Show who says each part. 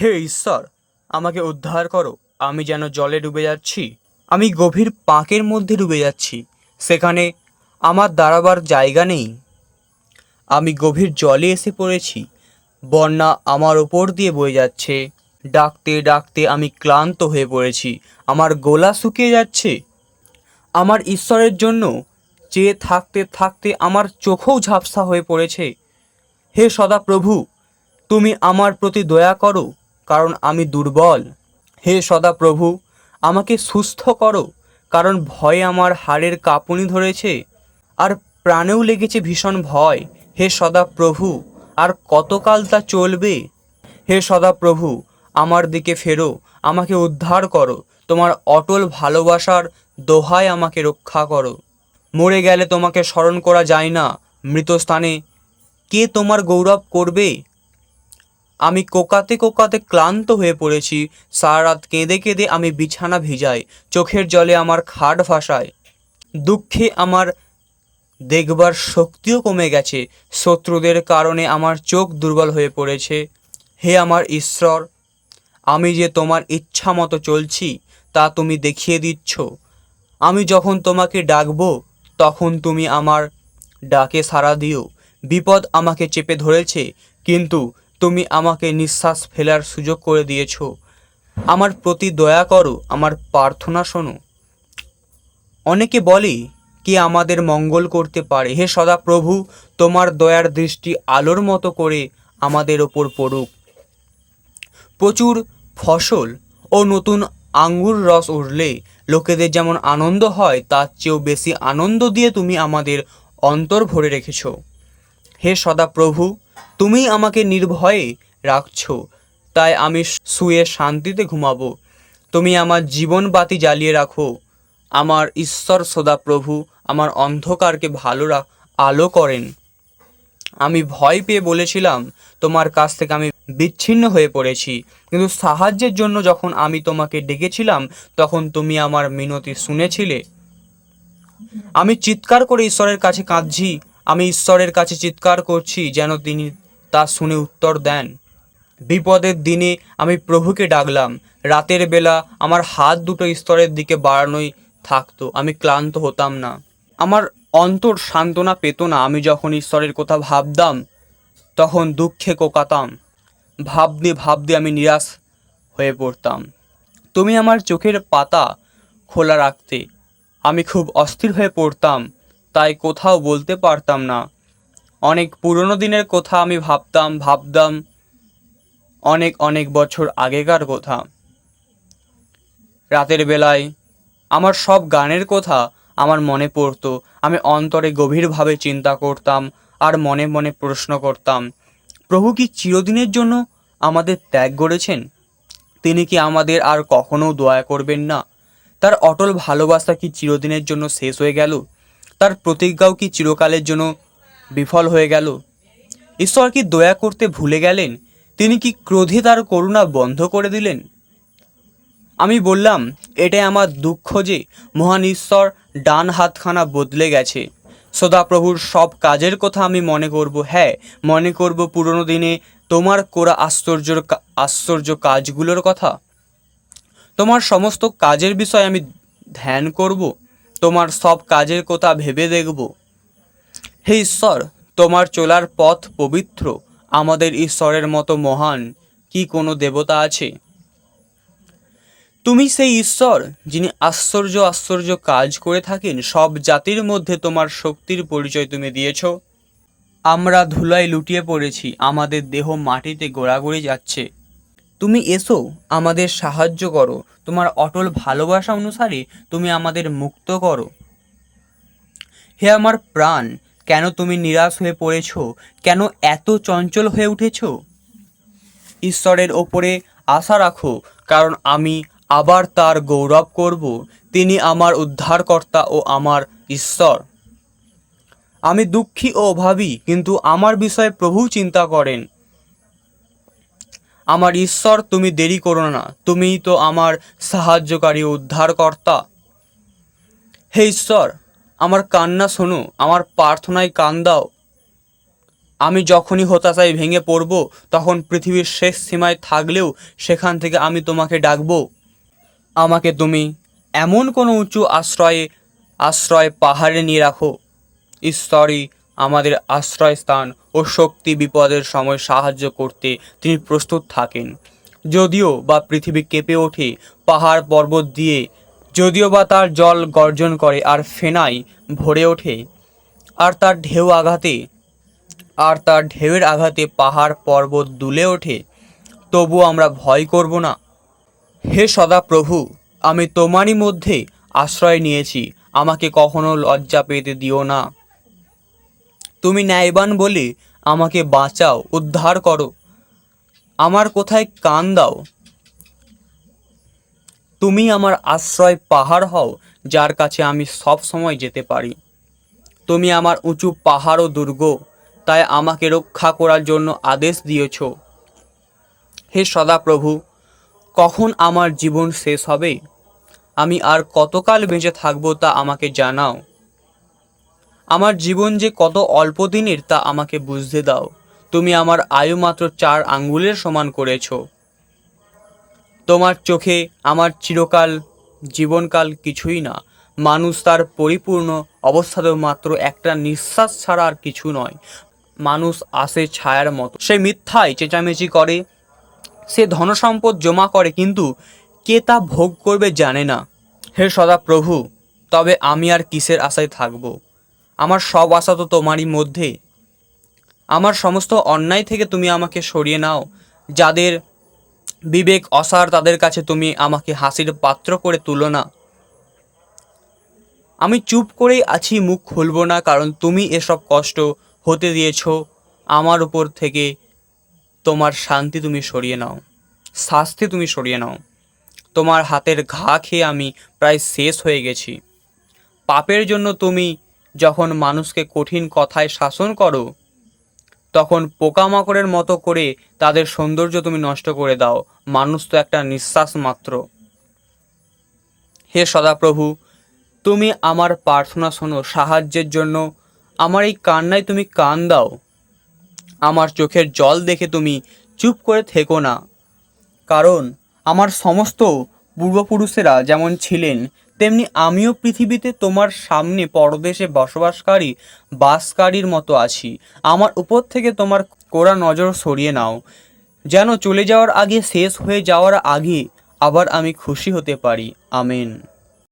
Speaker 1: হে ঈশ্বর, আমাকে উদ্ধার করো, আমি যেন জলে ডুবে যাচ্ছি। আমি গভীর পাঁকের মধ্যে ডুবে যাচ্ছি, সেখানে আমার দাঁড়াবার জায়গা নেই। আমি গভীর জলে এসে পড়েছি, বন্যা আমার ওপর দিয়ে বয়ে যাচ্ছে। ডাকতে ডাকতে আমি ক্লান্ত হয়ে পড়েছি, আমার গলা শুকিয়ে যাচ্ছে। আমার ঈশ্বরের জন্য চেয়ে থাকতে থাকতে আমার চোখও ঝাপসা হয়ে পড়েছে। হে সদাপ্রভু, তুমি আমার প্রতি দয়া করো কারণ আমি দুর্বল। হে সদাপ্রভু, আমাকে সুস্থ করো, কারণ ভয়ে আমার হাড়ের কাঁপুনি ধরেছে, আর প্রাণেও লেগেছে ভীষণ ভয়। হে সদাপ্রভু, আর কতকাল তা চলবে? হে সদাপ্রভু, আমার দিকে ফেরো, আমাকে উদ্ধার করো, তোমার অটল ভালোবাসার দোহায় আমাকে রক্ষা করো। মরে গেলে তোমাকে স্মরণ করা যায় না, মৃতস্থানে। কে তোমার গৌরব করবে? আমি কোকাতে কোকাতে ক্লান্ত হয়ে পড়েছি। সারা রাত কেঁদে কেঁদে আমি বিছানা ভিজাই। চোখের জলে আমার খাট ভাসায় দুঃখে আমার দেখবার শক্তিও কমে গেছে। শত্রুদের কারণে আমার চোখ দুর্বল হয়ে পড়েছে। হে আমার ঈশ্বর, আমি যে তোমার ইচ্ছা মতো চলছি, তা তুমি দেখিয়ে দিচ্ছ। আমি যখন তোমাকে ডাকবো, তখন তুমি আমার ডাকে সাড়া দিও। বিপদ আমাকে চেপে ধরেছে, কিন্তু তুমি আমাকে নিঃশ্বাস ফেলার সুযোগ করে দিয়েছ। আমার প্রতি দয়া করো, আমার প্রার্থনা শোনো। অনেকে বলে কে আমাদের মঙ্গল করতে পারে। হে সদাপ্রভু, তোমার দয়ার দৃষ্টি আলোর মতো করে আমাদের ওপর পড়ুক। প্রচুর ফসল ও নতুন আঙ্গুর রস উঠলে লোকেদের যেমন আনন্দ হয়, তার চেয়েও বেশি আনন্দ দিয়ে তুমি আমাদের অন্তর ভরে রেখেছ। হে সদাপ্রভু তুমি আমাকে নির্ভয়ে রাখছো, তাই আমি শুয়ে শান্তিতে ঘুমাবো। তুমি আমার জীবন বাতি জ্বালিয়ে রাখো। আমার ঈশ্বর সদাপ্রভু আমার অন্ধকারকে ভালো আলো করেন। আমি ভয় পেয়ে বলেছিলাম, তোমার কাছ থেকে আমি বিচ্ছিন্ন হয়ে পড়েছি। কিন্তু সাহায্যের জন্য যখন আমি তোমাকে ডেকেছিলাম, তখন তুমি আমার মিনতি শুনেছিলে। আমি চিৎকার করে ঈশ্বরের কাছে কাঁদছি। আমি ঈশ্বরের কাছে চিৎকার করছি যেন তিনি তা শুনে উত্তর দেন। বিপদের দিনে আমি প্রভুকে ডাকলাম। রাতের বেলা আমার হাত দুটো ঈশ্বরের দিকে বাড়ানোই থাকতো। আমি ক্লান্ত হতাম না। আমার অন্তর সান্ত্বনা পেত না। আমি যখন ঈশ্বরের কথা ভাবতাম, তখন দুঃখে কোকাতাম। ভাবতে ভাবতে আমি নিরাশ হয়ে পড়তাম। তুমি আমার চোখের পাতা খোলা রাখতে। আমি খুব অস্থির হয়ে পড়তাম। তাই কোথাও বলতে পারতাম না। অনেক পুরনো দিনের কথা আমি ভাবতাম ভাবতাম অনেক অনেক বছর আগেকার কথা। রাতের বেলায় আমার সব গানের কথা আমার মনে পড়তো। আমি অন্তরে গভীরভাবে চিন্তা করতাম আর মনে মনে প্রশ্ন করতাম, প্রভু কি চিরদিনের জন্য আমাদের ত্যাগ করেছেন? তিনি কি আমাদের আর কখনো দয়া করবেন না? তার অটল ভালোবাসা কি চিরদিনের জন্য শেষ হয়ে গেল? তার প্রতিজ্ঞাও কি চিরকালের জন্য বিফল হয়ে গেল? ঈশ্বর কি দয়া করতে ভুলে গেলেন? তিনি কি ক্রোধে তার করুণা বন্ধ করে দিলেন? আমি বললাম, এটাই আমার দুঃখ যে মহান ঈশ্বর ডান হাতখানা বদলে গেছে। সদাপ্রভুর সব কাজের কথা আমি মনে করব। হ্যাঁ মনে করব পুরনো দিনে তোমার করা আশ্চর্যর আশ্চর্য কাজগুলোর কথা। তোমার সমস্ত কাজের বিষয়ে আমি ধ্যান করব। তোমার সব কাজের কথা ভেবে দেখব। হে ঈশ্বর, তোমার চলার পথ পবিত্র, আমাদের ঈশ্বরের মতো মহান কি কোনো দেবতা আছে? তুমি সেই ঈশ্বর, যিনি আশ্চর্য আশ্চর্য কাজ করে থাকেন, সব জাতির মধ্যে তোমার শক্তির পরিচয় তুমি দিয়েছ। আমরা ধুলায় লুটিয়ে পড়েছি, আমাদের দেহ মাটিতে গোড়াগড়ি যাচ্ছে। তুমি এসো, আমাদের সাহায্য করো। তোমার অটল ভালোবাসা অনুসারে তুমি আমাদের মুক্ত করো। হে আমার প্রাণ, কেন তুমি নিরাশ হয়ে পড়েছ? কেন এত চঞ্চল হয়ে উঠেছ? ঈশ্বরের ওপরে আশা রাখো, কারণ আমি আবার তার গৌরব করব। তিনি আমার উদ্ধারকর্তা ও আমার ঈশ্বর। আমি দুঃখী ও অভাবী, কিন্তু আমার বিষয়ে প্রভু চিন্তা করেন। আমার ঈশ্বর, তুমি দেরি করো না। তুমিই তো আমার সাহায্যকারী উদ্ধারকর্তা। হে ঈশ্বর, আমার কান্না শোনো, আমার প্রার্থনায় কান দাও। আমি যখনই হতাশায় ভেঙে পড়ব, তখন পৃথিবীর শেষ সীমায় থাকলেও সেখান থেকে আমি তোমাকে ডাকবো। আমাকে তুমি এমন কোনো উঁচু আশ্রয়ে, আশ্রয় পাহাড়ে নিয়ে রাখো। ঈশ্বরই আমাদের আশ্রয়স্থান ও শক্তি বিপদের সময় সাহায্য করতে তিনি প্রস্তুত থাকেন। যদিও বা পৃথিবী কেঁপে ওঠে, পাহাড় পর্বত দিয়ে, যদিও বা তার জল গর্জন করে আর ফেনায় ভরে ওঠে। আর তার ঢেউ আঘাতে, আর তার ঢেউয়ের আঘাতে পাহাড় পর্বত দুলে ওঠে। তবু আমরা ভয় করব না। হে সদা প্রভু আমি তোমারই মধ্যে আশ্রয় নিয়েছি। আমাকে কখনো লজ্জা পেতে দিও না। তুমি ন্যায়বান বলে আমাকে বাঁচাও, উদ্ধার করো। আমার কোথায় কান দাও? তুমি আমার আশ্রয় পাহাড় হও, যার কাছে আমি সব সময় যেতে পারি। তুমি আমার উঁচু পাহাড় ও দুর্গ, তাই আমাকে রক্ষা করার জন্য আদেশ দিয়েছ। হে সদাপ্রভু, কখন আমার জীবন শেষ হবে? আমি আর কতকাল বেঁচে থাকব তা আমাকে জানাও। আমার জীবন যে কত অল্প দিনের তা আমাকে বুঝতে দাও। তুমি আমার আয়ু মাত্র চার আঙ্গুলের সমান করেছ। তোমার চোখে আমার চিরকাল, জীবনকাল কিছুই না। মানুষ তার পরিপূর্ণ অবস্থাতেও মাত্র একটা নিঃশ্বাস ছাড়া আর কিছু নয়। মানুষ আসে ছায়ার মতো। সে মিথ্যায় চেঁচামেচি করে, সে ধনসম্পদ জমা করে, কিন্তু কে তা ভোগ করবে জানে না। হে সদা প্রভু তবে আমি আর কিসের আশায় থাকব? আমার সব আশা তো তোমারই মধ্যে। আমার সমস্ত অন্যায় থেকে তুমি আমাকে সরিয়ে নাও। যাদের বিবেক অসার, তাদের কাছে তুমি আমাকে হাসির পাত্র করে তুলো না। আমি চুপ করেই আছি, মুখ খুলবো না, কারণ তুমি এসব কষ্ট হতে দিয়েছ। আমার উপর থেকে তোমার শান্তি তুমি সরিয়ে নাও, শাস্তি তুমি সরিয়ে নাও। তোমার হাতের ঘা খেয়ে আমি প্রায় শেষ হয়ে গেছি। পাপের জন্য তুমি যখন মানুষকে কঠিন কথায় শাসন করো, তখন পোকামাকড়ের মতো করে তাদের সৌন্দর্য তুমি নষ্ট করে দাও। মানুষ তো একটা নিঃশ্বাস মাত্র। হে সদাপ্রভু, তুমি আমার প্রার্থনা শোনো, সাহায্যের জন্য। আমার এই কান্নায় তুমি কান দাও। আমার চোখের জল দেখে তুমি চুপ করে থেকো না। কারণ, আমার সমস্ত পূর্বপুরুষেরা যেমন ছিলেন তেমনি আমিও পৃথিবীতে তোমার সামনে পরদেশে বসবাসকারী, বাসকারীর মতো আছি। আমার উপর থেকে তোমার কোরা নজর সরিয়ে নাও। যেন চলে যাওয়ার আগে, শেষ হয়ে যাওয়ার আগে আবার আমি খুশি হতে পারি। আমেন।